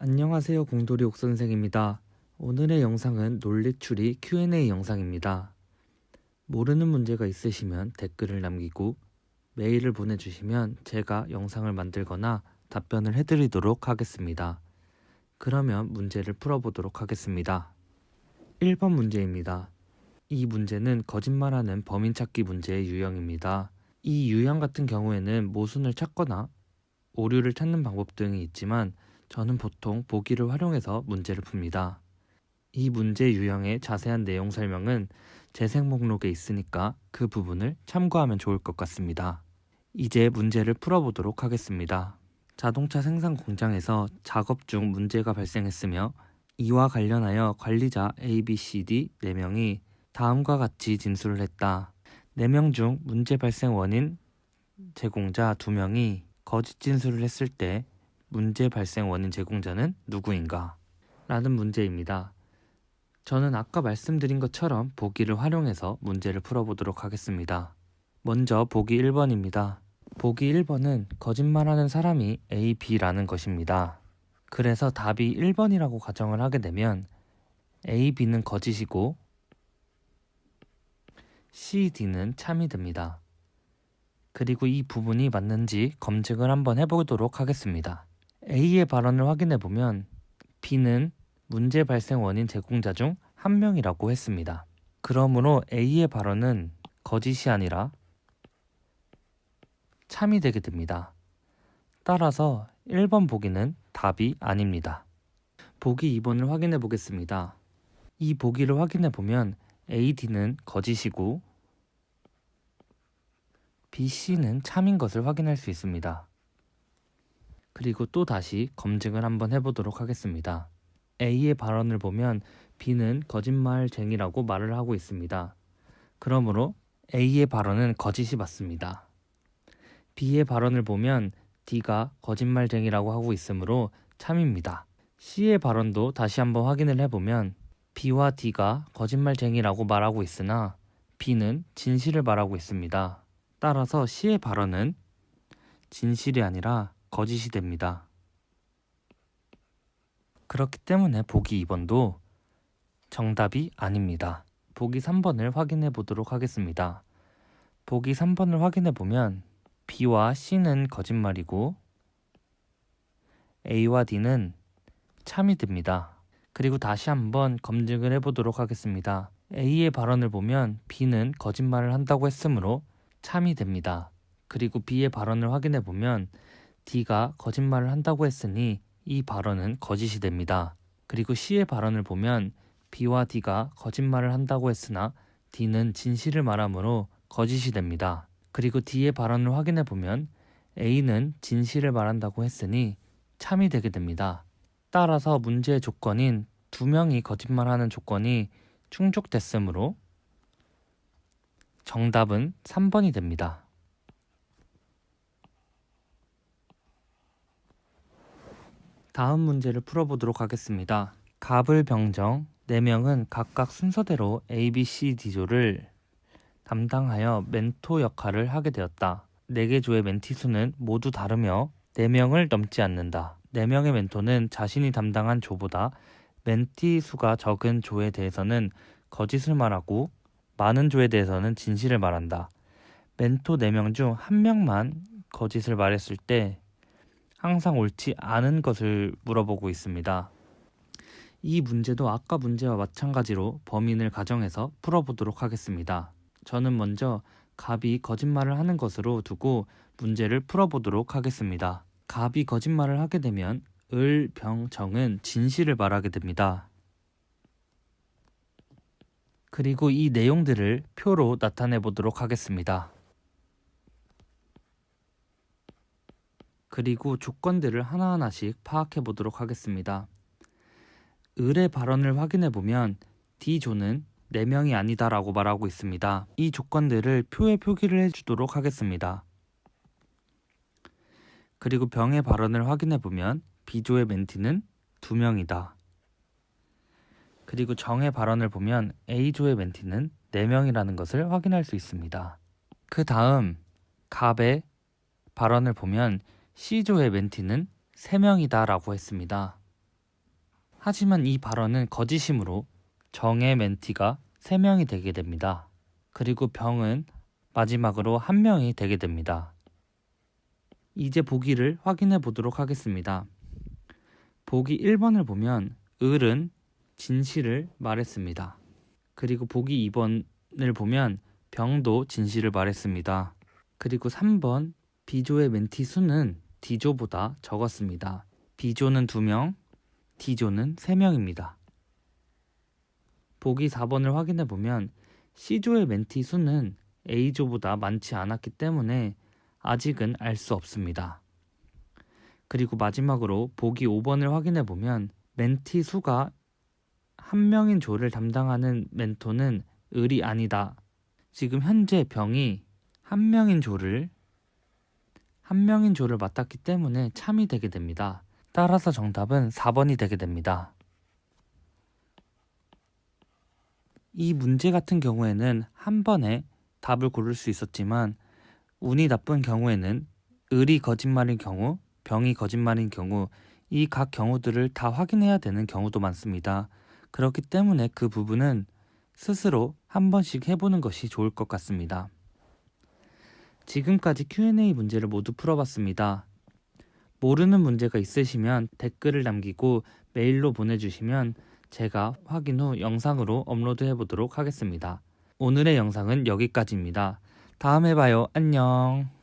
안녕하세요. 공돌이 옥선생입니다. 오늘의 영상은 논리추리 Q&A 영상입니다. 모르는 문제가 있으시면 댓글을 남기고 메일을 보내주시면 제가 영상을 만들거나 답변을 해드리도록 하겠습니다. 그러면 문제를 풀어보도록 하겠습니다. 1번 문제입니다. 이 문제는 거짓말하는 범인 찾기 문제의 유형입니다. 이 유형 같은 경우에는 모순을 찾거나 오류를 찾는 방법 등이 있지만 저는 보통 보기를 활용해서 문제를 풉니다. 이 문제 유형의 자세한 내용 설명은 재생 목록에 있으니까 그 부분을 참고하면 좋을 것 같습니다. 이제 문제를 풀어보도록 하겠습니다. 자동차 생산 공장에서 작업 중 문제가 발생했으며 이와 관련하여 관리자 A, B, C, D 4명이 다음과 같이 진술을 했다. 4명 중 문제 발생 원인 제공자 2명이 거짓 진술을 했을 때 문제 발생 원인 제공자는 누구인가? 라는 문제입니다. 저는 아까 말씀드린 것처럼 보기를 활용해서 문제를 풀어보도록 하겠습니다. 먼저 보기 1번입니다. 보기 1번은 거짓말하는 사람이 A, B라는 것입니다. 그래서 답이 1번이라고 가정을 하게 되면 A, B는 거짓이고 C, D는 참이 됩니다. 그리고 이 부분이 맞는지 검증을 한번 해보도록 하겠습니다. A의 발언을 확인해 보면 B는 문제 발생 원인 제공자 중 한 명이라고 했습니다. 그러므로 A의 발언은 거짓이 아니라 참이 되게 됩니다. 따라서 1번 보기는 답이 아닙니다. 보기 2번을 확인해 보겠습니다. 이 보기를 확인해 보면 AD는 거짓이고 BC는 참인 것을 확인할 수 있습니다. 그리고 또 다시 검증을 한번 해보도록 하겠습니다. A의 발언을 보면 B는 거짓말쟁이라고 말을 하고 있습니다. 그러므로 A의 발언은 거짓이 맞습니다. B의 발언을 보면 D가 거짓말쟁이라고 하고 있으므로 참입니다. C의 발언도 다시 한번 확인을 해보면 B와 D가 거짓말쟁이라고 말하고 있으나 B는 진실을 말하고 있습니다. 따라서 C의 발언은 진실이 아니라 거짓이 됩니다. 그렇기 때문에 보기 2번도 정답이 아닙니다. 보기 3번을 확인해 보도록 하겠습니다. 보기 3번을 확인해 보면 B와 C는 거짓말이고 A와 D는 참이 됩니다. 그리고 다시 한번 검증을 해보도록 하겠습니다. A의 발언을 보면 B는 거짓말을 한다고 했으므로 참이 됩니다. 그리고 B의 발언을 확인해 보면 D가 거짓말을 한다고 했으니 이 발언은 거짓이 됩니다. 그리고 C의 발언을 보면 B와 D가 거짓말을 한다고 했으나 D는 진실을 말하므로 거짓이 됩니다. 그리고 D의 발언을 확인해 보면 A는 진실을 말한다고 했으니 참이 되게 됩니다. 따라서 문제의 조건인 두 명이 거짓말하는 조건이 충족됐으므로 정답은 3번이 됩니다. 다음 문제를 풀어보도록 하겠습니다. 갑을 병정 4명은 각각 순서대로 A, B, C, D조를 담당하여 멘토 역할을 하게 되었다. 4개 조의 멘티 수는 모두 다르며 4명을 넘지 않는다. 4명의 멘토는 자신이 담당한 조보다 멘티 수가 적은 조에 대해서는 거짓을 말하고 많은 조에 대해서는 진실을 말한다. 멘토 4명 중 1명만 거짓을 말했을 때 항상 옳지 않은 것을 물어보고 있습니다. 이 문제도 아까 문제와 마찬가지로 범인을 가정해서 풀어보도록 하겠습니다. 저는 먼저 갑이 거짓말을 하는 것으로 두고 문제를 풀어보도록 하겠습니다. 갑이 거짓말을 하게 되면 을, 병, 정은 진실을 말하게 됩니다. 그리고 이 내용들을 표로 나타내 보도록 하겠습니다. 그리고 조건들을 하나하나씩 파악해 보도록 하겠습니다. 을의 발언을 확인해 보면 D조는 4명이 아니다라고 말하고 있습니다. 이 조건들을 표에 표기를 해주도록 하겠습니다. 그리고 병의 발언을 확인해 보면 B조의 멘티는 2명이다. 그리고 정의 발언을 보면 A조의 멘티는 4명이라는 것을 확인할 수 있습니다. 그 다음 갑의 발언을 보면 C조의 멘티는 3명이다 라고 했습니다. 하지만 이 발언은 거짓이므로 정의 멘티가 3명이 되게 됩니다. 그리고 병은 마지막으로 한 명이 되게 됩니다. 이제 보기를 확인해 보도록 하겠습니다. 보기 1번을 보면 을은 진실을 말했습니다. 그리고 보기 2번을 보면 병도 진실을 말했습니다. 그리고 3번 B조의 멘티 수는 D조보다 적었습니다. B조는 2명, D조는 3명입니다. 보기 4번을 확인해 보면 C조의 멘티 수는 A조보다 많지 않았기 때문에 아직은 알 수 없습니다. 그리고 마지막으로 보기 5번을 확인해 보면 멘티 수가 한 명인 조를 담당하는 멘토는 을이 아니다. 지금 현재 병이 한 명인 조를 한 명인 조를 맡았기 때문에 참이 되게 됩니다. 따라서 정답은 4번이 되게 됩니다. 이 문제 같은 경우에는 한 번에 답을 고를 수 있었지만 운이 나쁜 경우에는 을이 거짓말인 경우, 병이 거짓말인 경우 이 각 경우들을 다 확인해야 되는 경우도 많습니다. 그렇기 때문에 그 부분은 스스로 한 번씩 해보는 것이 좋을 것 같습니다. 지금까지 Q&A 문제를 모두 풀어봤습니다. 모르는 문제가 있으시면 댓글을 남기고 메일로 보내주시면 제가 확인 후 영상으로 업로드해 보도록 하겠습니다. 오늘의 영상은 여기까지입니다. 다음에 봐요. 안녕.